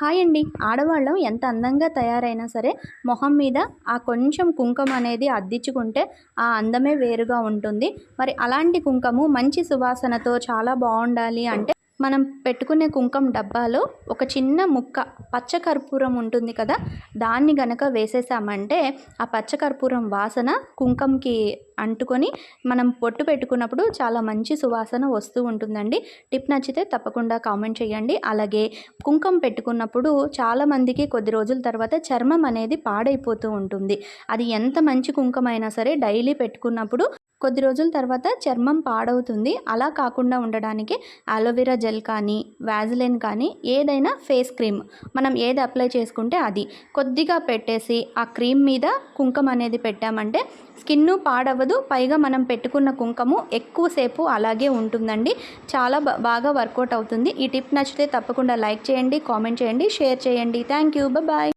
Hi అండి ఆడవాళ్ళం ఎంత అందంగా తయారైనా సరే మొహం మీద ఆ కొంచెం కుంకుమ అనేది అద్దించుకుంటే ఆ అందమే వేరుగా ఉంటుంది. మరి అలాంటి కుంకుమ మంచి సువాసనతో చాలా బాగుండాలి అంటే మనం పెట్టుకునే కుంకుమ డబ్బాలో ఒక చిన్న ముక్క పచ్చకర్పూరం ఉంటుంది కదా దాన్ని గనక వేసేసామంటే ఆ పచ్చ కర్పూరం వాసన కుంకుమకి అంటుకొని మనం పొట్టు పెట్టుకున్నప్పుడు చాలా మంచి సువాసన వస్తూ ఉంటుందండి. టిప్ నచ్చితే తప్పకుండా కామెంట్ చేయండి. అలాగే కుంకుమ పెట్టుకున్నప్పుడు చాలామందికి కొద్ది రోజుల తర్వాత చర్మం అనేది పాడైపోతూ ఉంటుంది. అది ఎంత మంచి కుంకుమ అయినా సరే డైలీ పెట్టుకున్నప్పుడు కొద్ది రోజుల తర్వాత చర్మం పాడవుతుంది. అలా కాకుండా ఉండడానికి అలోవెరా జెల్ కానీ వ్యాజిలిన్ కానీ ఏదైనా ఫేస్ క్రీమ్ మనం ఏది అప్లై చేసుకుంటే అది. కొద్దిగా పెట్టేసి ఆ క్రీమ్ మీద కుంకుమ అనేది పెట్టామంటే స్కిన్ పాడవదు పైగా మనం పెట్టుకున్న కుంకుమ ఎక్కువసేపు అలాగే ఉంటుందండి. చాలా బాగా వర్కౌట్ అవుతుంది. ఈ టిప్ నచ్చితే తప్పకుండా లైక్ చేయండి కామెంట్ చేయండి షేర్ చేయండి. Thank you. బాయ్.